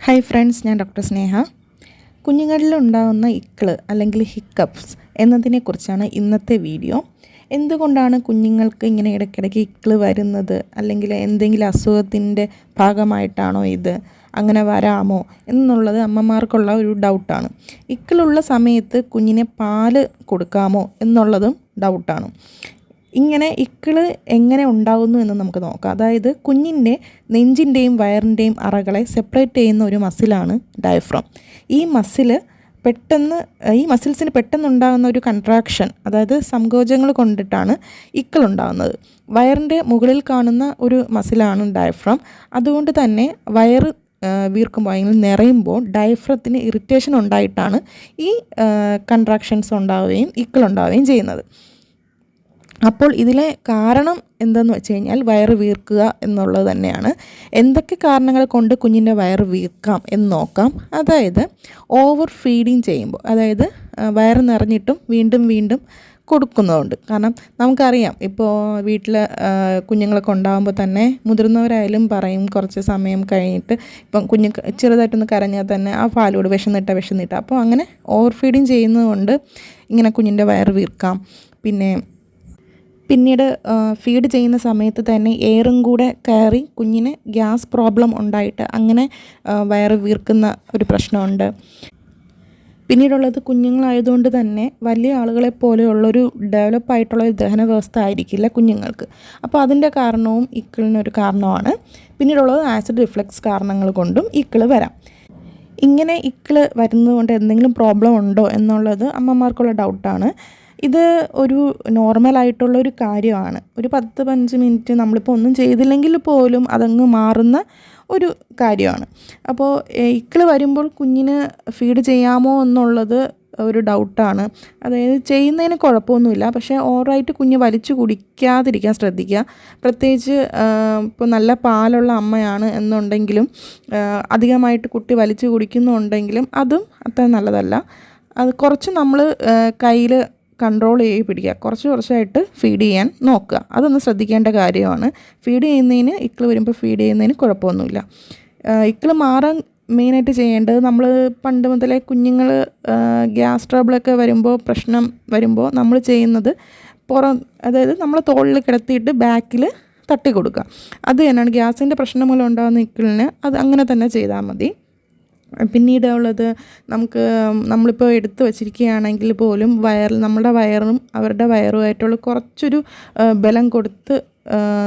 Hi friends ഞാൻ doctor Sneha. കുഞ്ഞുങ്ങളിൽ ഉണ്ടാകുന്ന ഇക്കിൾ അല്ലെങ്കിൽ ഹിക്കപ്സ് എന്നതിനെക്കുറിച്ചാണ് ഇന്നത്തെ വീഡിയോ എന്തുകൊണ്ടാണ് കുഞ്ഞുങ്ങൾക്ക് ഇങ്ങനെ ഇടയ്ക്കിടയ്ക്ക് ഇക്കിൾ വരുന്നത്? അല്ലെങ്കിൽ എന്തെങ്കിലും അസുഖത്തിന്റെ ഭാഗമായിട്ടാണോ ഇത്? അങ്ങനെ വരാമോ? എന്നുള്ളത് അമ്മമാർക്കുള്ള ഒരു ഡൗട്ടാണ് ഇക്കിളുള്ള സമയത്ത് കുഞ്ഞിനെ പാൽ കൊടുക്കാമോ എന്നുള്ളതും ഡൗട്ടാണ് ഇങ്ങനെ ഇക്കിൾ എങ്ങനെ ഉണ്ടാകുന്നു എന്ന് നമുക്ക് നോക്കാം. അതായത് കുഞ്ഞിന്റെ നെഞ്ചിന്റെയും വയറിന്റെയും അറകളെ സെപ്പറേറ്റ് ചെയ്യുന്ന ഒരു മസിലാണ് ഡയഫ്രം ഈ മസിൽ പെട്ടെന്ന് ഈ മസിൽസിന് പെട്ടെന്ന് ഉണ്ടാകുന്ന ഒരു കൺട്രാക്ഷൻ അതായത് സങ്കോചങ്ങൾ കൊണ്ടിട്ടാണ് ഇക്കിൾ ഉണ്ടാകുന്നത് വയറിന്റെ മുകളിൽ കാണുന്ന ഒരു മസിലാണ് ഡയഫ്രം അതുകൊണ്ട് തന്നെ വയറ് വീർക്കുമ്പോൾ അല്ലെങ്കിൽ നിറയുമ്പോൾ ഡയഫ്രത്തിന് ഇറിറ്റേഷൻ ഉണ്ടായിട്ടാണ് ഈ കൺട്രാക്ഷൻസ് ഉണ്ടാവുകയും ഇക്കിൾ ഉണ്ടാവുകയും ചെയ്യുന്നത്. അപ്പോൾ ഇതിലെ കാരണം എന്തെന്ന് വെച്ച് കഴിഞ്ഞാൽ വയറ് വീർക്കുക എന്നുള്ളത് തന്നെയാണ്. എന്തൊക്കെ കാരണങ്ങൾ കൊണ്ട് കുഞ്ഞിന്റെ വയറ് വീർക്കാം എന്ന് നോക്കാം. അതായത് ഓവർ ഫീഡിങ് ചെയ്യുമ്പോൾ അതായത് വയറ് നിറഞ്ഞിട്ടും വീണ്ടും വീണ്ടും കൊടുക്കുന്നതുകൊണ്ട് കാരണം നമുക്കറിയാം ഇപ്പോൾ വീട്ടിൽ കുഞ്ഞുങ്ങളൊക്കെ ഉണ്ടാകുമ്പോൾ തന്നെ മുതിർന്നവരായാലും പറയും കുറച്ച് സമയം കഴിഞ്ഞിട്ട് ഇപ്പം കുഞ്ഞ് ചെറുതായിട്ടൊന്ന് കരഞ്ഞാൽ തന്നെ ആ പാലോട് വിഷന്നിട്ട വിഷന്നിട്ട. അപ്പോൾ അങ്ങനെ ഓവർ ഫീഡിങ് ചെയ്യുന്നതുകൊണ്ട് ഇങ്ങനെ കുഞ്ഞിന്റെ വയറ് വീർക്കാം. പിന്നെ പിന്നീട് ഫീഡ് ചെയ്യുന്ന സമയത്ത് തന്നെ എയറും കൂടെ കയറി കുഞ്ഞിന് ഗ്യാസ് പ്രോബ്ലം ഉണ്ടായിട്ട് അങ്ങനെ വയറ് വീർക്കുന്ന ഒരു പ്രശ്നമുണ്ട്. പിന്നീടുള്ളത് കുഞ്ഞുങ്ങളായതുകൊണ്ട് തന്നെ വലിയ ആളുകളെ പോലെയുള്ളൊരു ഡെവലപ്പായിട്ടുള്ള ഒരു ദഹന വ്യവസ്ഥ ആയിരിക്കില്ല കുഞ്ഞുങ്ങൾക്ക്. അപ്പോൾ അതിന്റെ കാരണവും ഇക്കിളിനൊരു കാരണമാണ്. പിന്നീടുള്ളത് ആസിഡ് റിഫ്ലക്സ് കാരണങ്ങൾ കൊണ്ടും ഇക്കിൾ വരാം. ഇങ്ങനെ ഇക്കിൾ വരുന്നതുകൊണ്ട് എന്തെങ്കിലും പ്രോബ്ലം ഉണ്ടോ എന്നുള്ളത് അമ്മമാർക്കുള്ള ഡൗട്ടാണ് ഇത് ഒരു നോർമലായിട്ടുള്ള ഒരു കാര്യമാണ്. ഒരു പത്ത് പതിനഞ്ച് മിനിറ്റ് നമ്മളിപ്പോൾ ഒന്നും ചെയ്തില്ലെങ്കിൽ പോലും അതങ്ങ് മാറുന്ന ഒരു കാര്യമാണ്. അപ്പോൾ ഇക്കിൾ വരുമ്പോൾ കുഞ്ഞിന് ഫീഡ് ചെയ്യാമോ എന്നുള്ളത് ഒരു ഡൗട്ടാണ് അതായത് ചെയ്യുന്നതിന് കുഴപ്പമൊന്നുമില്ല. പക്ഷേ ഓവറായിട്ട് കുഞ്ഞ് വലിച്ചു കുടിക്കാതിരിക്കാൻ ശ്രദ്ധിക്കുക. പ്രത്യേകിച്ച് ഇപ്പോൾ നല്ല പാലുള്ള അമ്മയാണ് എന്നുണ്ടെങ്കിലും അധികമായിട്ട് കുട്ടി വലിച്ചു കുടിക്കുന്നുണ്ടെങ്കിലും അതും അത്ര നല്ലതല്ല. അത് കുറച്ച് നമ്മൾ കയ്യിൽ കൺട്രോൾ ചെയ്ത് പിടിക്കുക. കുറച്ച് കുറച്ചായിട്ട് ഫീഡ് ചെയ്യാൻ നോക്കുക. അതൊന്ന് ശ്രദ്ധിക്കേണ്ട കാര്യമാണ്. ഫീഡ് ചെയ്യുന്നതിന് ഇക്കിൾ വരുമ്പോൾ ഫീഡ് ചെയ്യുന്നതിന് കുഴപ്പമൊന്നുമില്ല. ഇക്കിൾ മാറാൻ മെയിനായിട്ട് ചെയ്യേണ്ടത് നമ്മൾ പണ്ട് മുതലേ കുഞ്ഞുങ്ങൾ ഗ്യാസ് ട്രബിളൊക്കെ വരുമ്പോൾ പ്രശ്നം വരുമ്പോൾ നമ്മൾ ചെയ്യുന്നത് പുറം അതായത് നമ്മൾ തോളിൽ കിടത്തിയിട്ട് ബാക്കിൽ തട്ടി കൊടുക്കുക. അത് തന്നെയാണ് ഗ്യാസിന്റെ പ്രശ്നം മൂലം ഉണ്ടാകുന്ന ഇക്കിളിന് അത് അങ്ങനെ തന്നെ ചെയ്താൽ മതി. പിന്നീട് ഉള്ളത് നമുക്ക് നമ്മളിപ്പോൾ എടുത്തു വച്ചിരിക്കുകയാണെങ്കിൽ പോലും വയർ നമ്മുടെ വയറും അവരുടെ വയറുമായിട്ടുള്ള കുറച്ചൊരു ബലം കൊടുത്ത്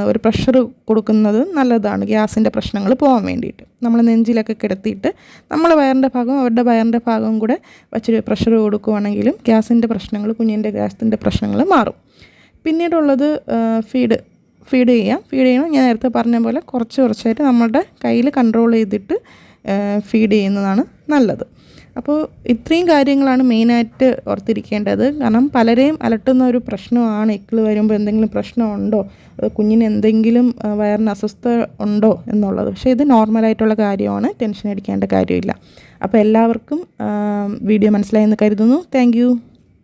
ഒരു പ്രഷർ കൊടുക്കുന്നത് നല്ലതാണ് ഗ്യാസിന്റെ പ്രശ്നങ്ങൾ പോകാൻ വേണ്ടിയിട്ട്. നമ്മൾ നെഞ്ചിലൊക്കെ കിടത്തിയിട്ട് നമ്മൾ വയറിന്റെ ഭാഗവും അവരുടെ വയറിന്റെ ഭാഗവും കൂടെ വച്ചൊരു പ്രഷർ കൊടുക്കുവാണെങ്കിലും ഗ്യാസിന്റെ പ്രശ്നങ്ങൾ കുഞ്ഞിന്റെ ഗ്യാസിന്റെ പ്രശ്നങ്ങൾ മാറും. പിന്നീടുള്ളത് ഫീഡ് ഫീഡ് ചെയ്യാം. ഫീഡ് ചെയ്യണം. ഞാൻ നേരത്തെ പറഞ്ഞ പോലെ കുറച്ച് കുറച്ചായിട്ട് നമ്മളുടെ കയ്യിൽ കൺട്രോൾ ചെയ്തിട്ട് ഫീഡ് ചെയ്യുന്നതാണ് നല്ലത്. അപ്പോൾ ഇത്രയും കാര്യങ്ങളാണ് മെയിനായിട്ട് ഓർത്തിരിക്കേണ്ടത്. കാരണം പലരെയും അലട്ടുന്ന ഒരു പ്രശ്നമാണ്. എക്കിൾ വരുമ്പോൾ എന്തെങ്കിലും പ്രശ്നമുണ്ടോ കുഞ്ഞിന് എന്തെങ്കിലും വയറിന് അസ്വസ്ഥ ഉണ്ടോ എന്നുള്ളത്. പക്ഷേ ഇത് നോർമലായിട്ടുള്ള കാര്യമാണ്. ടെൻഷൻ അടിക്കേണ്ട കാര്യമില്ല. അപ്പോൾ എല്ലാവർക്കും വീഡിയോ മനസ്സിലായെന്ന് കരുതുന്നു. താങ്ക്